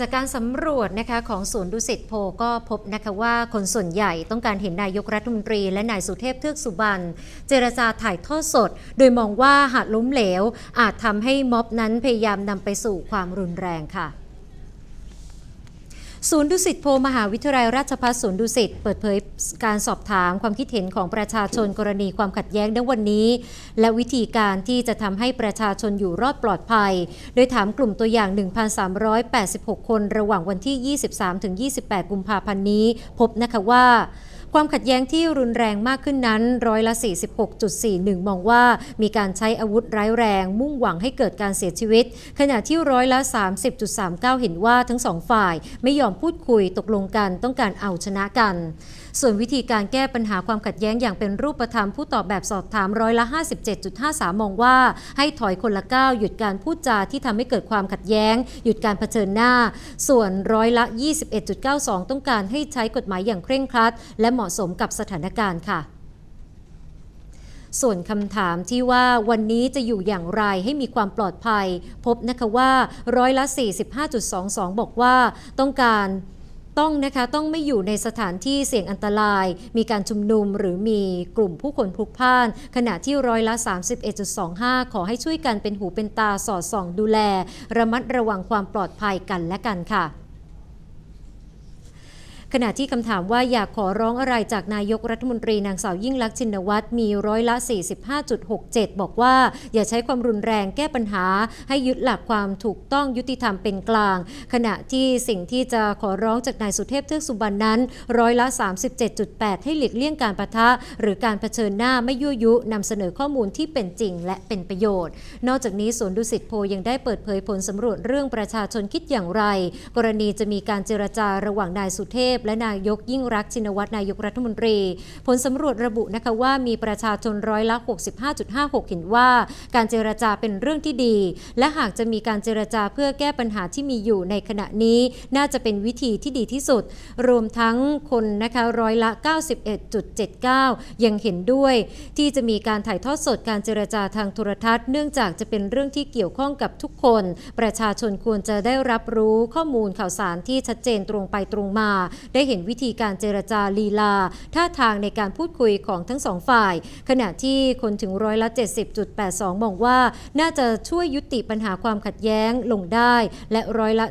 จากการสำรวจนะคะของศูนย์ดุสิตโพก็พบนะคะว่าคนส่วนใหญ่ต้องการเห็นนายกรัฐมนตรี และนายสุเทพเทือกสุบรรณเจรจาถ่ายทอดสด โดยมองว่าหากล้มเหลว อาจทำให้ม็อบนั้นพยายามนำไปสู่ความรุนแรงค่ะ ศูนย์ดุสิตโพมหาวิทยาลัยราชภัฏศูนย์ดุสิตเปิดเผยการสอบถามความคิดเห็นของประชาชนกรณีความขัดแย้งในวันนี้ และวิธีการที่จะทำให้ประชาชนอยู่รอดปลอดภัย โดยถามกลุ่มตัวอย่าง 1,386 คนระหว่างวันที่ 23-28 กุมภาพันธ์นี้ พบนะคะว่า ความขัดแย้งที่รุนแรงมากขึ้นนั้นร้อยละ 46.41 มองว่ามีการใช้อาวุธร้ายแรง มุ่งหวังให้เกิดการเสียชีวิต ขณะที่ร้อยละ 30.39 เห็นว่าทั้งสองฝ่ายไม่ยอมพูดคุยตกลงกันต้องการเอาชนะกัน ส่วนวิธีการแก้ปัญหาความขัดแย้งอย่างเป็นรูปธรรมผู้ตอบแบบสอบถามร้อยละ 57.53 มองว่า ให้ถอยคนละก้าวหยุดการพูดจาที่ทำให้เกิดความขัดแย้ง หยุดการเผชิญหน้า ส่วนร้อยละ 21.92 ต้องการให้ใช้กฎหมายอย่างเคร่งครัด และเหมาะสมกับสถานการณ์ค่ะ ส่วนคำถามที่ว่าวันนี้จะอยู่อย่างไรให้มีความปลอดภัย พบนะคะว่าร้อยละ 45.22 บอกว่าต้องการต้องนะคะต้องไม่อยู่ในสถานที่เสี่ยงอันตราย มีการชุมนุมหรือมีกลุ่มผู้คนพลุกพ่าน ขณะที่ร้อยละ 31.25 ขอให้ช่วยกันเป็นหูเป็นตาสอดส่องดูแล ระมัดระวังความปลอดภัยกันและกันค่ะ ขณะที่คำถามว่าอยากขอร้องอะไรจากนายกรัฐมนตรีนางสาวยิ่งลักษณ์ชินวัตรมีร้อยละ 45.67 บอกว่า อย่าใช้ความรุนแรงแก้ปัญหา ให้ยึดหลักความถูกต้องยุติธรรมเป็นกลาง ขณะที่สิ่งที่จะขอร้องจากนายสุเทพเทือกสุบรรณนั้นร้อยละ 37.8 ให้หลีกเลี่ยงการประทะ หรือการเผชิญหน้าไม่ยั่วยุนำเสนอข้อมูลที่เป็นจริงและเป็นประโยชน์ นอกจากนี้สวนดุสิตโพยังได้เปิดเผยผลสำรวจเรื่องประชาชนคิดอย่างไร กรณีจะมีการเจรจาระหว่างนายสุเทพและนายกยิ่งรักชินวัตรนายกรัฐมนตรี ผลสำรวจระบุนะคะว่ามีประชาชนร้อยละ 65.56 เห็นว่า การเจรจาเป็นเรื่องที่ดี และหากจะมีการเจรจาเพื่อแก้ปัญหาที่มีอยู่ในขณะนี้ น่าจะเป็นวิธีที่ดีที่สุด รวมทั้งคนนะคะร้อยละ 91.79 ยังเห็นด้วย ที่จะมีการถ่ายทอดสดการเจรจาทางโทรทัศน์เนื่องจากจะเป็นเรื่องที่เกี่ยวข้องกับทุกคน ประชาชนควรจะได้รับรู้ข้อมูลข่าวสารที่ชัดเจนตรงไปตรงมาได้เห็นวิธีการเจรจาลีลา ท่าทางในการพูดคุยของทั้งสองฝ่าย ขณะที่คนถึงร้อยละ 70.82 มองว่า น่าจะช่วยยุติปัญหาความขัดแย้งลงได้ และร้อยละ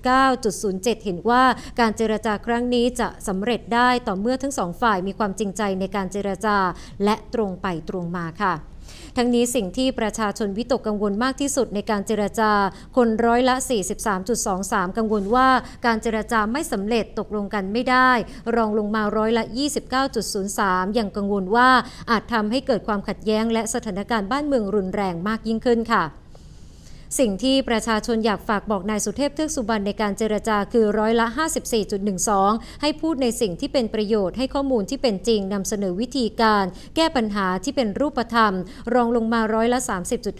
79.07 เห็นว่าการเจรจาครั้งนี้จะสำเร็จได้ต่อเมื่อทั้งสองฝ่ายมีความจริงใจในการเจรจาและตรงไปตรงมาค่ะ ทั้งนี้สิ่งที่ประชาชนวิตกกังวลมากที่สุดในการเจรจา คนร้อยละ 43.23 กังวลว่าการเจรจาไม่สำเร็จตกลงกันไม่ได้ รองลงมาร้อยละ 29.03 ยังกังวลว่าอาจทำให้เกิดความขัดแย้งและสถานการณ์บ้านเมืองรุนแรงมากยิ่งขึ้นค่ะ สิ่งที่ประชาชนอยากฝากบอกนายสุเทพเทือกสุบรรณในการเจรจาคือร้อยละ 54.12 ให้พูดในสิ่งที่เป็นประโยชน์ให้ข้อมูลที่เป็นจริงนำเสนอวิธีการ แก้ปัญหาที่เป็นรูปธรรม รองลงมาร้อยละ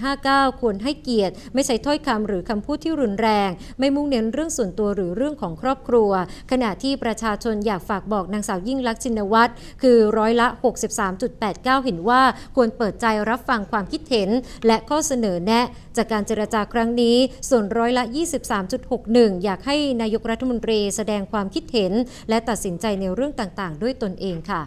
30.59 ควรให้เกียรติ ไม่ใช้ถ้อยคำหรือคำพูดที่รุนแรง ไม่มุ่งเน้นเรื่องส่วนตัวหรือเรื่องของครอบครัว ขณะที่ประชาชนอยากฝากบอกนางสาวยิ่งลักษณ์ชินวัตรคือร้อยละ 63.89 เห็นว่าควรเปิดใจรับฟังความคิดเห็น และข้อเสนอแนะ จากการเจรจาาครั้งนี้ส่วนร้อยละ 23.61 อยากให้นายกรัฐมนตรีแสดงความคิดเห็น และตัดสินใจในเรื่องต่างๆ ด้วยตนเองค่ะ